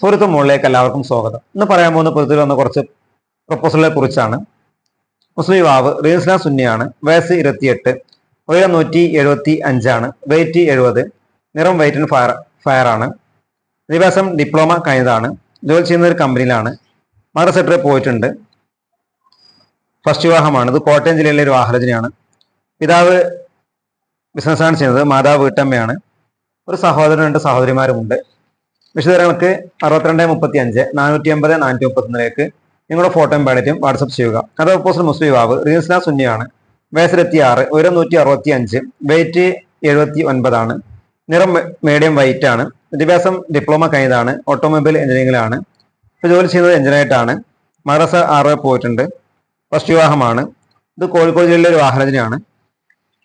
സുഹൃത്തും മുകളിലേക്ക് എല്ലാവർക്കും സ്വാഗതം. ഇന്ന് പറയാൻ പോകുന്ന പൊതുവിൽ വന്ന കുറച്ച് പ്രപ്പോസലുകളെ കുറിച്ചാണ്. മുസ്ലിം വാവ് റീൻസ്ലാ സുന്നിയാണ്. വയസ്സ് ഇരുപത്തിയെട്ട് ഉയരം നൂറ്റി എഴുപത്തി അഞ്ചാണ് വെയിറ്റ് എഴുപത് നിറം ആൻഡ് ഫയർ ഫയർ ആണ്. വിദ്യാഭ്യാസം ഡിപ്ലോമ കഴിഞ്ഞതാണ്. ജോലി ചെയ്യുന്ന ഒരു കമ്പനിയിലാണ് മദർ സെക്ടറിൽ പോയിട്ടുണ്ട്. ഫസ്റ്റ് വിവാഹമാണ്. ഇത് കോട്ടയം ജില്ലയിലെ ഒരു വാഹനജനയാണ് പിതാവ് ബിസിനസ്സാണ് ചെയ്യുന്നത്. മാതാവ് വീട്ടമ്മയാണ്. ഒരു സഹോദരൻ രണ്ട് സഹോദരിമാരുമുണ്ട്. വിശദങ്ങൾക്ക് അറുപത്തിരണ്ട് മുപ്പത്തി അഞ്ച് നാനൂറ്റി അമ്പത് നാനൂറ്റി മുപ്പത്തൊന്നിലേക്ക് നിങ്ങളുടെ ഫോട്ടോയും ബാലറ്റും വാട്സപ്പ് ചെയ്യുക. അത് ഓപ്പോസിറ്റ് മുസ്ലിം യുവാവ് റീസ്ലാ സുന്നിയാണ്. വയസ്സിലെത്തി ആറ് ഉയരം നൂറ്റി അറുപത്തി അഞ്ച് വെയിറ്റ് എഴുപത്തി ഒൻപതാണ് നിറം മീഡിയം വൈറ്റ് ആണ് വിദ്യാഭ്യാസം ഡിപ്ലോമ കഴിഞ്ഞതാണ് ഓട്ടോമൊബൈൽ എഞ്ചിനീയറിംഗിലാണ് ഇപ്പോൾ ജോലി ചെയ്യുന്നത് എഞ്ചിനീയറായിട്ടാണ് മദ്രസ ആറ് പോയിട്ടുണ്ട് ഫസ്റ്റ് വിവാഹമാണ് ഇത് കോഴിക്കോട് ജില്ലയിലെ ഒരു വാഹനത്തിനാണ്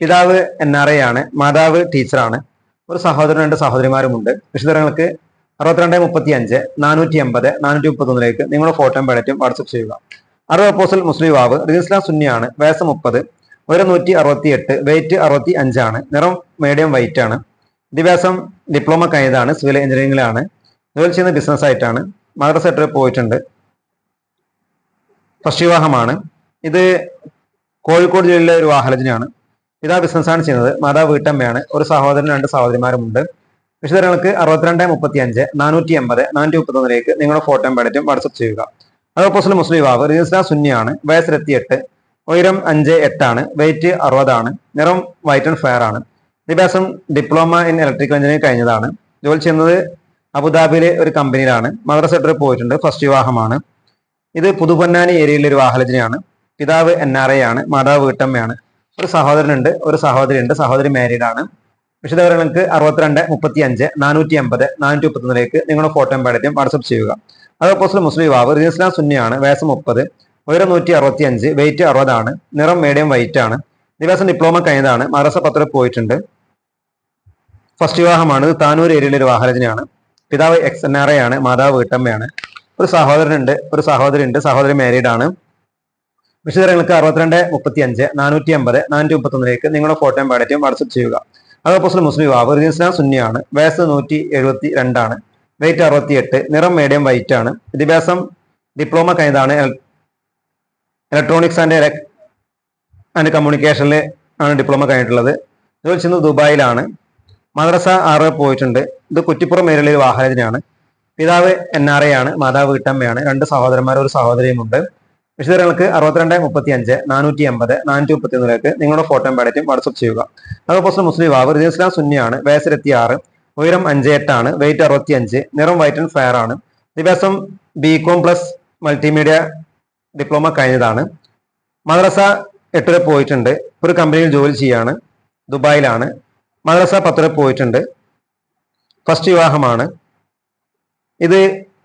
പിതാവ് എൻ ആർ ഐ ആണ് മാതാവ് ടീച്ചറാണ് ഒരു സഹോദരൻ രണ്ട് സഹോദരിമാരുമുണ്ട് വിശദങ്ങൾക്ക് അറുപത്തിരണ്ട് മുപ്പത്തി അഞ്ച് നാനൂറ്റി എൺപത് നാനൂറ്റി മുപ്പത്തൊന്നിലേക്ക് നിങ്ങളുടെ ഫോട്ടോയും പേടറ്റും വാട്സപ്പ് ചെയ്യുക. അറുപത് അപ്പോസൽ മുസ്ലിം വാവ് റിജിസ്ലാം സുന്നിയാണ് വയസ്സ് മുപ്പത് ഒരു നൂറ്റി അറുപത്തി എട്ട് വെയിറ്റ് അറുപത്തി അഞ്ചാണ് നിറം മീഡിയം വൈറ്റ് ആണ് വിദ്യാഭ്യാസം ഡിപ്ലോമ കഴിഞ്ഞതാണ് സിവിൽ എഞ്ചിനീയറിംഗിലാണ് ജോലി ചെയ്യുന്ന ബിസിനസ് ആയിട്ടാണ് മദ്രസ സെക്ടറിൽ പോയിട്ടുണ്ട് ഫസ്റ്റ് വിവാഹമാണ് ഇത് കോഴിക്കോട് ജില്ലയിലെ ഒരു വാഹലജിനാണ് പിതാ ബിസിനസ്സാണ് ചെയ്യുന്നത് മാതാ വീട്ടമ്മയാണ് ഒരു സഹോദരൻ രണ്ട് സഹോദരിമാരുമുണ്ട് വിശദങ്ങൾക്ക് അറുപത്തിരണ്ട് മുപ്പത്തി അഞ്ച് നാനൂറ്റി എൺപത് നാനൂറ്റി മുപ്പത്തൊന്നിലേക്ക് നിങ്ങളുടെ ഫോട്ടോയും ബാലറ്റും വാട്സപ്പ് ചെയ്യുക. അതോപ്പോസിൽ മുസ്ലിം യുവാവ് രജിസ്റ്റർ സുന്നിയാണ് വയസ്സിലെത്തിയെട്ട് ഉയരം അഞ്ച് എട്ടാണ് വെയിറ്റ് അറുപതാണ് നിറം വൈറ്റ് ആൻഡ് ഫെയർ ആണ്. വിദ്യാഭ്യാസം ഡിപ്ലോമ ഇൻ ഇലക്ട്രിക്കൽ എഞ്ചിനീയറിംഗ് കഴിഞ്ഞതാണ്. ജോലി ചെയ്യുന്നത് അബുദാബിയിലെ ഒരു കമ്പനിയിലാണ്. മദ്രസ സെക്ടറിൽ പോയിട്ടുണ്ട് ഫസ്റ്റ് വിവാഹമാണ്. ഇത് പുതുപൊന്നാനി ഏരിയയിലെ ഒരു വാഹലജനയാണ് പിതാവ് എൻ ആർ ഐ ആണ് മാതാവ് വീട്ടമ്മയാണ്. ഒരു സഹോദരനുണ്ട് ഒരു സഹോദരി ഉണ്ട് സഹോദരി മാരീഡ് ആണ്. വിശദവിവരങ്ങൾക്ക് അറുപത്തിരണ്ട് മുപ്പത്തി അഞ്ച് നാനൂറ്റി അമ്പത് നാനൂറ്റി മുപ്പത്തൊന്നിലേക്ക് നിങ്ങളുടെ ഫോട്ടോ ബാലറ്റും വാട്സപ്പ് ചെയ്യുക അതോപ്പോസിൽ മുസ്ലിം യുവാവ് റിജിസ്ലാം സുന്നിയാണ് വയസ്സ് മുപ്പത് ഉയരം നൂറ്റി അറുപത്തി അഞ്ച് വെയിറ്റ് അറുപതാണ് നിറം മീഡിയം വൈറ്റ് ആണ്. ദിവസം ഡിപ്ലോമ കഴിഞ്ഞതാണ് മദ്രസ പത്രം പോയിട്ടുണ്ട്. ഫസ്റ്റ് വിവാഹമാണ് താനൂർ ഏരിയയിലെ ഒരു വാഹരചനയാണ് പിതാവ് എക്സ് എൻ ആർ എ ആണ് മാതാവ് വീട്ടമ്മയാണ്. ഒരു സഹോദരനുണ്ട് ഒരു സഹോദരി ഉണ്ട് സഹോദരി മാരീഡ് ആണ്. വിശദങ്ങൾക്ക് അറുപത്തിരണ്ട് മുപ്പത്തി അഞ്ച് നാനൂറ്റി അമ്പത് നാനൂറ്റി മുപ്പത്തൊന്നിലേക്ക് നിങ്ങളുടെ ഫോട്ടോയും ബാലറ്റും വാട്സപ്പ് ചെയ്യുക. അതോപ്പോസിൽ മുസ്ലിം യുവാവ് റിജിസ്ലാം സുന്നിയാണ്. വയസ്സ് നൂറ്റി എഴുപത്തി രണ്ടാണ് വെയിറ്റ് അറുപത്തി എട്ട് നിറം മീഡിയം വൈറ്റ് ആണ്. വിദ്യാഭ്യാസം ഡിപ്ലോമ കഴിഞ്ഞതാണ്. ഇലക്ട്രോണിക്സ് ആൻഡ് ആൻഡ് കമ്മ്യൂണിക്കേഷനിൽ ആണ് ഡിപ്ലോമ കഴിഞ്ഞിട്ടുള്ളത്. ജോലി ചെയ്യുന്നത് ദുബായിലാണ്. മദ്രസ ആറ് പോയിട്ടുണ്ട്. ഇത് കുറ്റിപ്പുറം മേഖലയിൽ വാഹനത്തിനാണ് പിതാവ് എൻ ആർ ഐ ആണ്. മാതാവ് വീട്ടമ്മയാണ് രണ്ട് സഹോദരന്മാർ ഒരു സഹോദരിയുമുണ്ട് വിശദങ്ങൾക്ക് അറുപത്തിരണ്ട് മുപ്പത്തി അഞ്ച് നാനൂറ്റി അമ്പത് നാനൂറ്റി മുപ്പത്തി ഒന്നിലേക്ക് നിങ്ങളുടെ ഫോട്ടോയും പാടേറ്റും വാട്സപ്പ് ചെയ്യുക. അതോപ്പോസിറ്റ് മുസ്ലിം യുവാവ് റിജിസ്ലാം സുന്നിയാണ് വയസ്സിലെത്തി ആറ് ഉയരം അഞ്ച് എട്ടാണ് വെയിറ്റ് അറുപത്തി അഞ്ച് നിറം വൈറ്റ് ആൻഡ് ഫയർ ആണ്. വിദ്യാഭ്യാസം B com plus multimedia diploma കഴിഞ്ഞതാണ്. മദ്രസ എട്ടിൽ പോയിട്ടുണ്ട് ഒരു കമ്പനിയിൽ ജോലി ചെയ്യാണ് ദുബായിലാണ്. മദ്രസ പത്തിൽ പോയിട്ടുണ്ട് ഫസ്റ്റ് വിവാഹമാണ്. ഇത്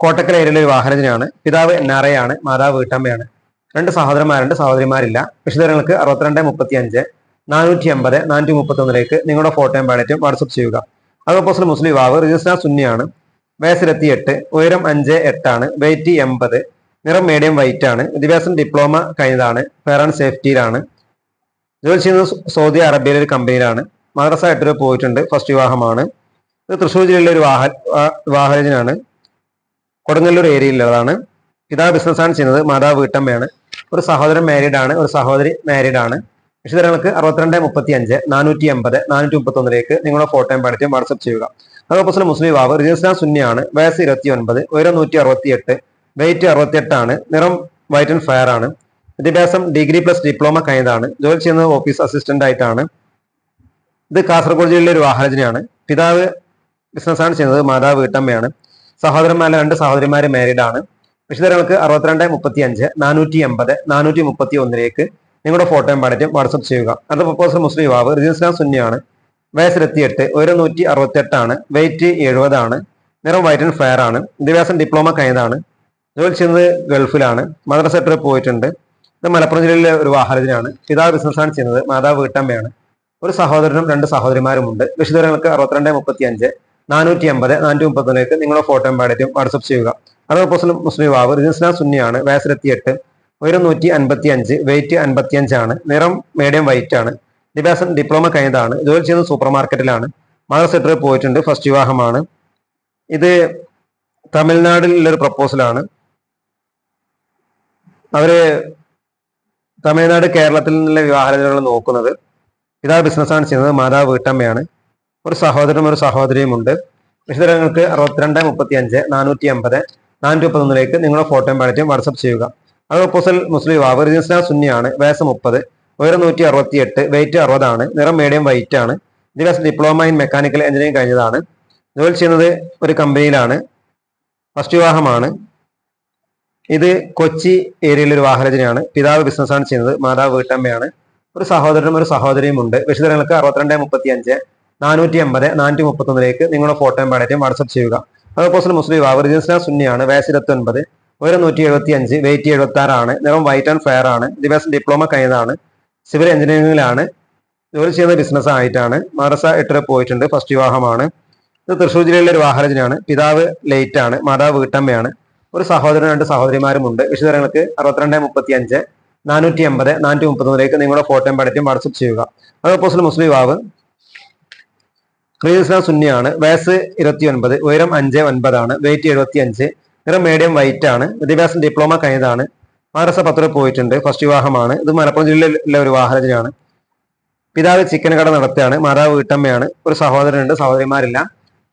കോട്ടക്കര ഏരിയയിലെ ഒരു പിതാവ് എൻ ആർ ഐ ആണ് മാതാവ് വീട്ടമ്മയാണ്. രണ്ട് സഹോദരന്മാരുണ്ട് സഹോദരിമാരില്ല. വിശദങ്ങൾക്ക് അറുപത്തിരണ്ട് മുപ്പത്തി അഞ്ച് നാനൂറ്റി എൺപത് നാനൂറ്റി മുപ്പത്തി ഒന്നിലേക്ക് നിങ്ങളുടെ ഫോട്ടോയും ബാലറ്റും വാട്സപ്പ് ചെയ്യുക. അതോപ്പോസിൽ മുസ്ലിം യുവാവ് റിജിസ്ട്രാർ സുന്നിയാണ് വയസ്സിലെത്തി എട്ട് ഉയരം അഞ്ച് എട്ടാണ് വെയിറ്റ് എൺപത് നിറം മീഡിയം വൈറ്റ് ആണ്. വിദ്യാഭ്യാസം ഡിപ്ലോമ കഴിഞ്ഞതാണ്. ഫെയർ സേഫ്റ്റിയിലാണ് ജോലി ചെയ്യുന്നത് സൗദി അറേബ്യയിലെ ഒരു കമ്പനിയിലാണ് മദ്രസ എട്ട് പോയിട്ടുണ്ട്. ഫസ്റ്റ് വിവാഹമാണ്. ഇത് തൃശ്ശൂർ ജില്ലയിലെ ഒരു വാഹ വിവാഹരജനാണ് കൊടുങ്ങല്ലൂർ ഏരിയയിലുള്ളതാണ് പിതാവ് ബിസിനസ്സാണ് ചെയ്യുന്നത്. മാതാവ് വീട്ടമ്മയാണ്. ഒരു സഹോദരൻ മാരീഡ് ആണ് ഒരു സഹോദരി മാരീഡ് ആണ്. വിശുദ്ധങ്ങൾക്ക് അറുപത്തിരണ്ട് മുപ്പത്തി അഞ്ച് നാനൂറ്റി എൺപത് നാനൂറ്റി മുപ്പത്തി ഒന്നിലേക്ക് നിങ്ങളുടെ ഫോട്ടോയും പഠിച്ചും വാട്സപ്പ് ചെയ്യുക. അതോപ്പോൾ മുസ്ലിം യുവാവ് റിജിസ്ലാം സുന്നിയാണ് വയസ്സ് ഇരുപത്തി ഒൻപത് ഉയരം നൂറ്റി അറുപത്തി എട്ട് വെയിറ്റ് അറുപത്തിയെട്ടാണ് നിറം വൈറ്റ് ആൻഡ് ഫയർ ആണ്. വിദ്യാഭ്യാസം ഡിഗ്രി പ്ലസ് ഡിപ്ലോമ കഴിഞ്ഞതാണ് ജോലി ചെയ്യുന്നത് ഓഫീസ് അസിസ്റ്റന്റ് ആയിട്ടാണ്. ഇത് കാസർഗോഡ് ജില്ലയിലെ ഒരു വാഹനജനയാണ്. പിതാവ് ബിസിനസ്സാണ് ചെയ്യുന്നത് മാതാവ് വീട്ടമ്മയാണ്. സഹോദരന്മാരെ രണ്ട് സഹോദരിമാര് മാരീഡ് ആണ്. വിശദങ്ങൾക്ക് അറുപത്തിരണ്ട് മുപ്പത്തി അഞ്ച് നാനൂറ്റി എൺപത് നാനൂറ്റി മുപ്പത്തി ഒന്നിലേക്ക് നിങ്ങളുടെ ഫോട്ടോയും പാടറ്റും വാട്സപ്പ് ചെയ്യുക. അത് പ്രപ്പോസൽ മുസ്ലിം യുവാവ് റിജിസ്ലാം സുന്നിയാണ്. വയസ്സിലെത്തിയെട്ട് ഒരു നൂറ്റി അറുപത്തെട്ടാണ് വെയിറ്റ് എഴുപതാണ് നിറം വൈറ്റ് ആൻഡ് ഫയർ ആണ് വിദ്യാഭ്യാസം ഡിപ്ലോമ കഴിഞ്ഞതാണ് ജോലി ചെയ്യുന്നത് ഗൾഫിലാണ് മദ്രസ സെക്ടറിൽ പോയിട്ടുണ്ട്. ഇത് മലപ്പുറം ജില്ലയിലെ ഒരു വാഹനത്തിനാണ്. പിതാവ് ബിസിനസ്സാണ് ചെയ്യുന്നത് മാതാവ് വീട്ടമ്മയാണ്. ഒരു സഹോദരനും രണ്ട് സഹോദരിമാരുമുണ്ട്. വിശദങ്ങൾക്ക് അറുപത്തിരണ്ട് മുപ്പത്തി അഞ്ച് നാനൂറ്റി അമ്പത് നാനൂറ്റി മുപ്പത്തൊന്നിലേക്ക് നിങ്ങളുടെ ഫോട്ടോയും പാടറ്റും വാട്സപ്പ് ചെയ്യുക. അത് മുസ്ലിം മുസ്ലിം യുവാവ് റിജിസ്ന സുന്നിയാണ്. വയസ്സിലെത്തിയെട്ട്. ഉയരം നൂറ്റി അൻപത്തി അഞ്ച് വെയിറ്റ് അൻപത്തി അഞ്ചാണ് നിറം മീഡിയം വൈറ്റ് ആണ്. വിദ്യാഭ്യാസം ഡിപ്ലോമ കഴിഞ്ഞതാണ്. ജോലി ചെയ്യുന്നത് സൂപ്പർ മാർക്കറ്റിലാണ് മദർ സെറ്റർ പോയിട്ടുണ്ട്. ഫസ്റ്റ് വിവാഹമാണ്. ഇത് തമിഴ്നാടിലുള്ളൊരു പ്രപ്പോസലാണ് അവർ തമിഴ്നാട് കേരളത്തിൽ നിന്നുള്ള വിവാഹരചനകൾ നോക്കുന്നത്. പിതാവ് ബിസിനസ്സാണ് ചെയ്യുന്നത്. മാതാവ് വീട്ടമ്മയാണ്. ഒരു സഹോദരനും ഒരു സഹോദരിയും ഉണ്ട്. വിശദങ്ങൾക്ക് അറുപത്തിരണ്ട് മുപ്പത്തി അഞ്ച് നാനൂറ്റി അമ്പത് നാനൂറ്റി മുപ്പത്തൊന്നിലേക്ക് നിങ്ങളുടെ ഫോട്ടോയും പാടറ്റും വാട്സപ്പ് ചെയ്യുക. അത് ഒപ്പോസൽ മുസ്ലിം വിവാഹം റിജിസ്ട്രാ സുന്നിയാണ് വയസ്സ് മുപ്പത് ഉയരം നൂറ്റി അറുപത്തി എട്ട് വെയിറ്റ് അറുപതാണ് നിറം മീഡിയം വൈറ്റ് ആണ്. വിദ്യാഭ്യാസം ഡിപ്ലോമ ഇൻ മെക്കാനിക്കൽ എഞ്ചിനീയറിംഗ് കഴിഞ്ഞതാണ്. ജോലി ചെയ്യുന്നത് ഒരു കമ്പനിയിലാണ് ഫസ്റ്റ് വിവാഹമാണ്. ഇത് കൊച്ചി ഏരിയയിലെ ഒരു വാഹനജനയാണ് പിതാവ് ബിസിനസ്സാണ് ചെയ്യുന്നത് മാതാവ് വീട്ടമ്മയാണ്. ഒരു സഹോദരനും ഒരു സഹോദരിയും ഉണ്ട്. വിശദങ്ങൾക്ക് അറുപത്തിരണ്ട് മുപ്പത്തി അഞ്ച് നാനൂറ്റി അമ്പത് നാനൂറ്റി മുപ്പത്തൊന്നിലേക്ക് നിങ്ങളുടെ ഫോട്ടോയും പാടറ്റും വാട്സപ്പ് ചെയ്യുക. അതുപോലെ മുസ്ലിം ഒറിജിനൽ സുന്നിയാണ് വയസ്സ് ഇരുപത്തി ഒൻപത് ഉയരം നൂറ്റി എഴുപത്തി അഞ്ച് വെയിറ്റ് എഴുപത്തി ആറാണ് നിറം വൈറ്റ് ആൻഡ് ഫെയർ ആണ്. ദിവസം ഡിപ്ലോമ കഴിഞ്ഞതാണ്. സിവിൽ എഞ്ചിനീയറിംഗിലാണ് ജോലി ചെയ്യുന്ന ബിസിനസ് ആയിട്ടാണ്. മദ്രസ എട്ടര പോയിട്ടുണ്ട്. ഫസ്റ്റ് വിവാഹമാണ്. ഇത് തൃശ്ശൂർ ജില്ലയിലെ ഒരു വാഹനജനാണ് പിതാവ് ലേറ്റ് ആണ്. മാതാവ് വീട്ടമ്മയാണ്. ഒരു സഹോദരൻ രണ്ട് സഹോദരിമാരുമുണ്ട് വിശദങ്ങൾക്ക് അറുപത്തിരണ്ട് മുപ്പത്തി അഞ്ച് നാനൂറ്റി അമ്പത് നാനൂറ്റി മുപ്പത്തൊന്നിലേക്ക് നിങ്ങളുടെ ഫോട്ടോയും പടറ്റും വാട്സപ്പ് ചെയ്യുക അതുപോലെ മുസ്ലിം വിവാവ് ക്രീസ്ലാം സുന്നിയാണ്. വയസ്സ് ഇരുപത്തി ഒൻപത് ഉയരം അഞ്ച് ഒൻപതാണ് വെയിറ്റ് എഴുപത്തി അഞ്ച് നിറം മീഡിയം വൈറ്റ് ആണ്. വിദ്യാഭ്യാസം ഡിപ്ലോമ കഴിഞ്ഞതാണ്. മദ്രസ പത്ര പോയിട്ടുണ്ട്. ഫസ്റ്റ് വിവാഹമാണ്. ഇത് മലപ്പുറം ജില്ലയിലെ ഒരു വാഹനജനാണ് പിതാവ് ചിക്കൻ കട നടത്തുകയാണ്. മാതാവ് വീട്ടമ്മയാണ്. ഒരു സഹോദരനുണ്ട്. സഹോദരിമാരില്ല.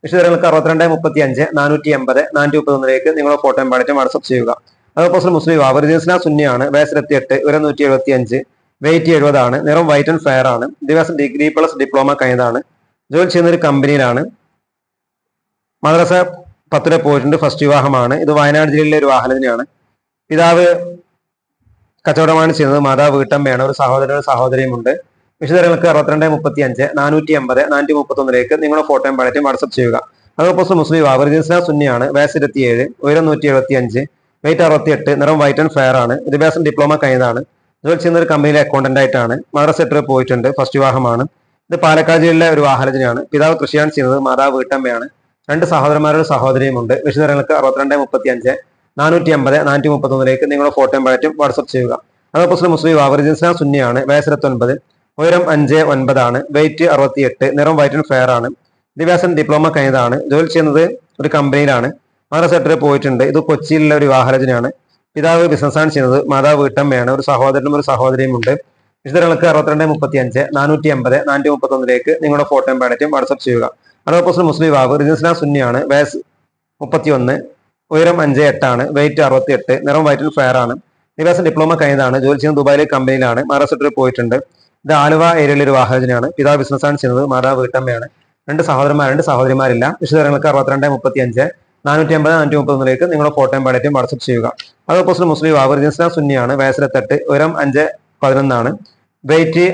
വിശദങ്ങൾക്ക് അറുപത്തിരണ്ട് മുപ്പത്തി അഞ്ച് നാനൂറ്റി എൺപത് നാനൂറ്റി മുപ്പത്തൊന്നിലേക്ക് നിങ്ങളുടെ ഫോട്ടോയും പാടിയിട്ട് വാട്സപ്പ് ചെയ്യുക. അതുപോലെ മുസ്ലിം വിവാഹം. റിജിസ്ന സുന്നിയാണ്. വയസ്സ് ഇരുപത്തി എട്ട് ഒരു നൂറ്റി എഴുപത്തി അഞ്ച് വെയിറ്റ് എഴുപതാണ് നിറം വൈറ്റ് ആൻഡ് ഫെയർ ആണ്. ദിവസം ഡിഗ്രി പ്ലസ് ഡിപ്ലോമ കഴിഞ്ഞതാണ്. ജോലി ചെയ്യുന്ന ഒരു കമ്പനിയിലാണ്. മദ്രസ പത്തിലെ പോയിട്ടുണ്ട് ഫസ്റ്റ് വിവാഹമാണ്. ഇത് വയനാട് ജില്ലയിലെ ഒരു വാഹനത്തിനാണ് പിതാവ് കച്ചവടമാണ് ചെയ്യുന്നത് മാതാവ് വീട്ടമ്മയാണ് ഒരു സഹോദരനും ഒരു സഹോദരിയുമുണ്ട്. വിശദങ്ങൾക്ക് അറുപത്തിരണ്ട് മുപ്പത്തി അഞ്ച് നാനൂറ്റി അമ്പത് നാനൂറ്റി മുപ്പത്തൊന്നിലേക്ക് നിങ്ങളുടെ ഫോട്ടോയും പടറ്റും വാട്സപ്പ് ചെയ്യുക അതുപോലെ മുസ്ലിം വിവാഹം റിജിസ്ന സുന്നിയാണ് വയസ്സ് ഇരുപത്തിയേഴ് ഉയരം നൂറ്റി എഴുപത്തി അഞ്ച് വെയിറ്റ് അറുപത്തി എട്ട് നിറം വൈറ്റ് ആൻഡ് ഫെയർ ആണ് വിദ്യാഭ്യാസം ഡിപ്ലോമ കഴിഞ്ഞതാണ് ജോലി ചെയ്യുന്ന ഒരു കമ്പനിയിലെ അക്കൗണ്ടന്റ് ആയിട്ടാണ് മദ്രസ എട്ടര പോയിട്ടുണ്ട് ഫസ്റ്റ് വിവാഹമാണ്. ഇത് പാലക്കാട് ജില്ലയിലെ ഒരു വാഹനത്തിനാണ് പിതാവ് കൃഷിയാണ് ചെയ്യുന്നത് മാതാവ് വീട്ടമ്മയാണ്. രണ്ട് സഹോദരന്മാരുടെ സഹോദരിയും ഉണ്ട് വിശദങ്ങൾക്ക് അറുപത്തിരണ്ട് മുപ്പത്തി അഞ്ച് നാനൂറ്റി അമ്പത് നാനൂറ്റി മുപ്പത്തൊന്നിലേക്ക് നിങ്ങളുടെ ഫോട്ടോയും പഴറ്റും വാട്സപ്പ് ചെയ്യുക. അതുപോലെ മുസ്ലിം വാവറിജിൻസ്ലാ സുന്നിയാണ് വയസ്സിരത്തൊൻപത് ഉയരം അഞ്ച് ഒൻപതാണ് വെയിറ്റ് അറുപത്തി എട്ട് നിറം വൈറ്റ് ആൻഡ് ഫെയർ ആണ്. വിദ്യാഭ്യാസം ഡിപ്ലോമ കഴിഞ്ഞതാണ്. ജോലി ചെയ്യുന്നത് ഒരു കമ്പനിയിലാണ് മദ്രസ സെക്ടറിൽ പോയിട്ടുണ്ട്. ഇത് കൊച്ചിയിലുള്ള ഒരു വാഹനജനാണ് പിതാവ് ബിസിനസ്സാണ് ചെയ്യുന്നത് മാതാവ് വീട്ടമ്മയാണ്. ഒരു സഹോദരനും ഒരു സഹോദരിയും ഉണ്ട് വിശദങ്ങൾക്ക് അറുപത്തിരണ്ട് മുപ്പത്തി അഞ്ച് നാനൂറ്റി അമ്പത് നാനൂറ്റി മുപ്പത്തി ഒന്നിലേക്ക് നിങ്ങളുടെ ഫോട്ടോയും ബാഡറ്റും വാട്സപ്പ് ചെയ്യുക. അറുപത് അതുപോലെ മുസ്ലിം വിവാഹ് റിജിസ്ലാം സുന്നിയാണ് വയസ്സ് മുപ്പത്തി ഒന്ന് ഉയരം അഞ്ച് എട്ടാണ് വെയിറ്റ് അറുപത്തി എട്ട് നിറം വൈറ്റ് ഫെയർ ആണ്. നിവാസം ഡിപ്ലോമ കഴിഞ്ഞതാണ് ജോലി ചെയ്യുന്ന ദുബായിലെ കമ്പനിയിലാണ് മഹാരാഷ്ട്രയിൽ പോയിട്ടുണ്ട്. ഇത് ആലുവ ഏരിയയിലെ ഒരു വാഹനജനാണ് പിതാവ് ബിസിനസ്സാണ് ചെയ്യുന്നത് മാതാവ് വീട്ടമ്മയാണ്. രണ്ട് സഹോദരന്മാർ രണ്ട് സഹോദരിമാരില്ല. വിശദങ്ങൾക്ക് അറുപത്തിരണ്ട് മുപ്പത്തി അഞ്ച് നാനൂറ്റി അമ്പത് നാനൂറ്റി മുപ്പത്തൊന്നിലേക്ക് നിങ്ങളുടെ ഫോട്ടോയും ബാഡറ്റും വാട്സപ്പ് ചെയ്യുക അതുപോലെ മുസ്ലിം വിവാഹ് റിജിസ്ലാം സുന്നിയാണ് വയസ്സിലെത്തെട്ട് ഉയരം അഞ്ച് പതിനൊന്നാണ്. വെയിറ്റ്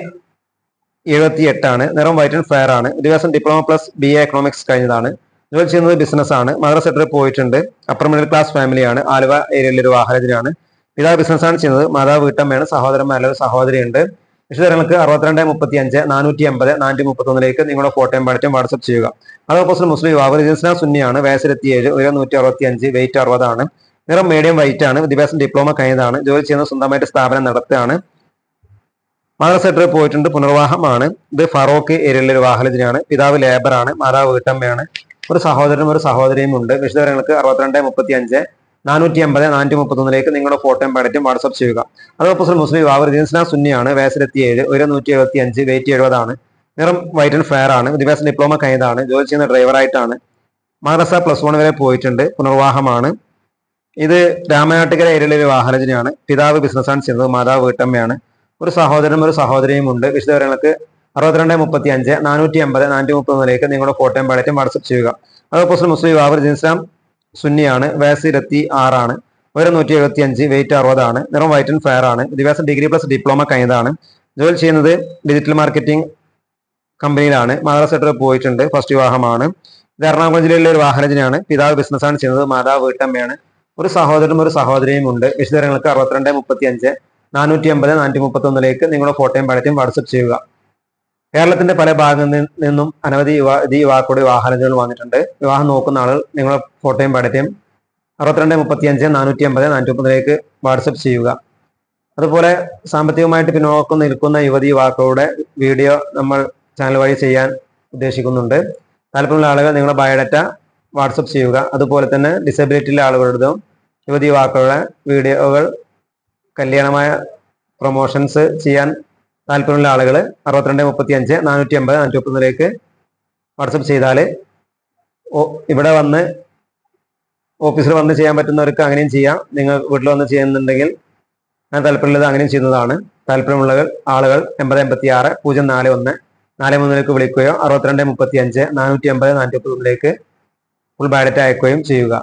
എഴുപത്തി എട്ടാണ് നിറം വൈറ്റ് ആൻഡ് ഫെയർ ആണ്. വിദ്യാഭ്യാസം diploma plus B A economics കഴിഞ്ഞതാണ്. ജോലി ചെയ്യുന്നത് ബിസിനസ് ആണ്. മദർ സെക്ടറിൽ പോയിട്ടുണ്ട്. അപ്പർ മിഡിൽ ക്ലാസ് ഫാമിലിയാണ് ആലുവ ഏരിയയിലെ ഒരു വാഹനത്തിനാണ്. പിതാവ് ബിസിനസ്സാണ് ചെയ്യുന്നത്. മാതാവ് വീട്ടമ്മയാണ്. സഹോദരന്മാരുടെ സഹോദരിയുണ്ട്. വിശദങ്ങൾക്ക് അറുപത്തിരണ്ട് മുപ്പത്തി അഞ്ച് നാനൂറ്റി അമ്പത് നാനൂറ്റി മുപ്പത്തൊന്നിലേക്ക് നിങ്ങളുടെ ഫോട്ടോയും പഠിച്ചും വാട്സപ്പ് ചെയ്യുക. അതോപ്പോൾ മുസ്ലിം വിവാഹ രജിസ്ട്രാ സുന്നിയാണ്. വയസ്സിലെത്തിയേഴ് ഉയരം നൂറ്റി അറുപത്തി അഞ്ച് വെയിറ്റ് അറുപതാണ്. നിറം മീഡിയം വൈറ്റ് ആണ്. വിദ്യാഭ്യാസം ഡിപ്ലോമ കഴിഞ്ഞതാണ്. ജോലി ചെയ്യുന്ന സ്വന്തമായിട്ട് സ്ഥാപനം നടത്തുകയാണ്. മദ്രസ സെറ്റർ പോയിട്ടുണ്ട്. പുനർവാഹമാണ്. ഇത് ഫറോക്ക് ഏരിയയിലെ ഒരു വാഹനത്തിനാണ് പിതാവ് ലേബറാണ്. മാതാവ് വീട്ടമ്മയാണ്. ഒരു സഹോദരനും ഒരു സഹോദരിയും ഉണ്ട്. വിശദങ്ങൾക്ക് അറുപത്തിരണ്ട് മുപ്പത്തി അഞ്ച് നാനൂറ്റി അമ്പത് നാനൂറ്റി മുപ്പത്തൊന്നിലേക്ക് നിങ്ങളുടെ ഫോട്ടോയും പാടറ്റും വാട്സപ്പ് ചെയ്യുക. അതോടൊപ്പം മുസ്ലിം വിവാഹ രജിസ്ന സുന്നിയാണ്. വയസ്സിലെത്തിയേഴ് ഒരു നൂറ്റി എഴുപത്തി അഞ്ച് വെയിറ്റ് എഴുപതാണ്. നിറം വൈറ്റ് ആൻഡ് ഫെയർ ആണ്. വിദ്യാഭ്യാസ ഡിപ്ലോമ കഴിഞ്ഞതാണ്. ജോലി ചെയ്യുന്ന ഡ്രൈവറായിട്ടാണ് മദ്രസ പ്ലസ് വൺ വരെ പോയിട്ടുണ്ട്. പുനർവാഹമാണ്. ഇത് രാമനാട്ടുകര ഏരിയയിലെ ഒരു വാഹനജനാണ് പിതാവ് ബിസിനസ്സാണ് ചെയ്യുന്നത്. മാതാവ് വീട്ടമ്മയാണ്. ഒരു സഹോദരനും ഒരു സഹോദരിയും ഉണ്ട്. വിശദവിവരങ്ങൾക്ക് അറുപത്തിരണ്ട് മുപ്പത്തി അഞ്ച് നാനൂറ്റി അമ്പത് നാനൂറ്റി മുപ്പത്തൊന്നിലേക്ക് നിങ്ങളുടെ ഫോട്ടോയും പാടറ്റും വാട്സപ്പ് ചെയ്യുക. അതോപ്പോൾ മുസ്ലിം വിവാഹ ജിൻസാം സുന്നിയാണ് വയസ്സ് ഇരുപത്തി ആറാണ് ഒരു നൂറ്റി എഴുപത്തി അഞ്ച് വെയിറ്റ് അറുപതാണ് നിറം വൈറ്റ് ആൻഡ് ഫെയർ ആണ് വിദ്യാഭ്യാസം ഡിഗ്രി പ്ലസ് ഡിപ്ലോമ കഴിഞ്ഞതാണ്. ജോലി ചെയ്യുന്നത് ഡിജിറ്റൽ മാർക്കറ്റിംഗ് കമ്പനിയിലാണ് മദ്രാസ് സെക്ടറിൽ പോയിട്ടുണ്ട് ഫസ്റ്റ് വിവാഹമാണ്. ഇത് എറണാകുളം ജില്ലയിലെ ഒരു വാഹനജനാണ് പിതാവ് ബിസിനസ്സാണ് ചെയ്യുന്നത് മാതാവ് വീട്ടമ്മയാണ്. ഒരു സഹോദരനും ഒരു സഹോദരിയും ഉണ്ട്. വിശദങ്ങൾക്ക് അറുപത്തിരണ്ട് മുപ്പത്തി അഞ്ച് നാനൂറ്റി അമ്പത് നാനൂറ്റി മുപ്പത്തൊന്നിലേക്ക് നിങ്ങളുടെ ഫോട്ടോയും പഴത്തെയും വാട്സപ്പ് ചെയ്യുക. കേരളത്തിന്റെ പല ഭാഗങ്ങളിൽ നിന്നും അനവധി യുവാ യുവാക്കളുടെ വാഹനങ്ങൾ വന്നിട്ടുണ്ട്. വിവാഹം നോക്കുന്ന ആളുകൾ നിങ്ങളുടെ ഫോട്ടോയും പഴത്തെയും അറുപത്തിരണ്ട് മുപ്പത്തി അഞ്ച് നാനൂറ്റി അമ്പത് നാനൂറ്റി മുപ്പതിലേക്ക് വാട്സപ്പ് ചെയ്യുക. അതുപോലെ സാമ്പത്തികമായിട്ട് പിന്നോക്കം നിൽക്കുന്ന യുവതി യുവാക്കളുടെ വീഡിയോ നമ്മൾ ചാനൽ വഴി ചെയ്യാൻ ഉദ്ദേശിക്കുന്നുണ്ട്. താല്പര്യമുള്ള ആളുകൾ നിങ്ങളുടെ ബയോഡാറ്റ വാട്സപ്പ് ചെയ്യുക. അതുപോലെ തന്നെ ഡിസബിലിറ്റിയിലെ ആളുകളുടെതും യുവതി യുവാക്കളുടെ വീഡിയോകൾ കല്യാണമായ പ്രൊമോഷൻസ് ചെയ്യാൻ താല്പര്യമുള്ള ആളുകൾ അറുപത്തിരണ്ട് മുപ്പത്തി അഞ്ച് നാനൂറ്റി അമ്പത് നാനൂറ്റി മുപ്പത്തിലേക്ക് വാട്സപ്പ് ചെയ്താൽ ഇവിടെ വന്ന് ഓഫീസിൽ വന്ന് ചെയ്യാൻ പറ്റുന്നവർക്ക് അങ്ങനെയും ചെയ്യാം. നിങ്ങൾ വീട്ടിൽ വന്ന് ചെയ്യുന്നുണ്ടെങ്കിൽ ഞാൻ താല്പര്യമുള്ളത് അങ്ങനെയും ചെയ്യുന്നതാണ്. താല്പര്യമുള്ള ആളുകൾ എൺപത് എൺപത്തി ആറ് പൂജ്യം നാല് ഒന്ന് നാല് മൂന്നിലേക്ക് വിളിക്കുകയോ അറുപത്തിരണ്ട് മുപ്പത്തി അഞ്ച് നാനൂറ്റി അമ്പത് നാനൂറ്റി മുപ്പതിലേക്ക് ഫുൾ ബാലറ്റ് അയക്കുകയും ചെയ്യുക.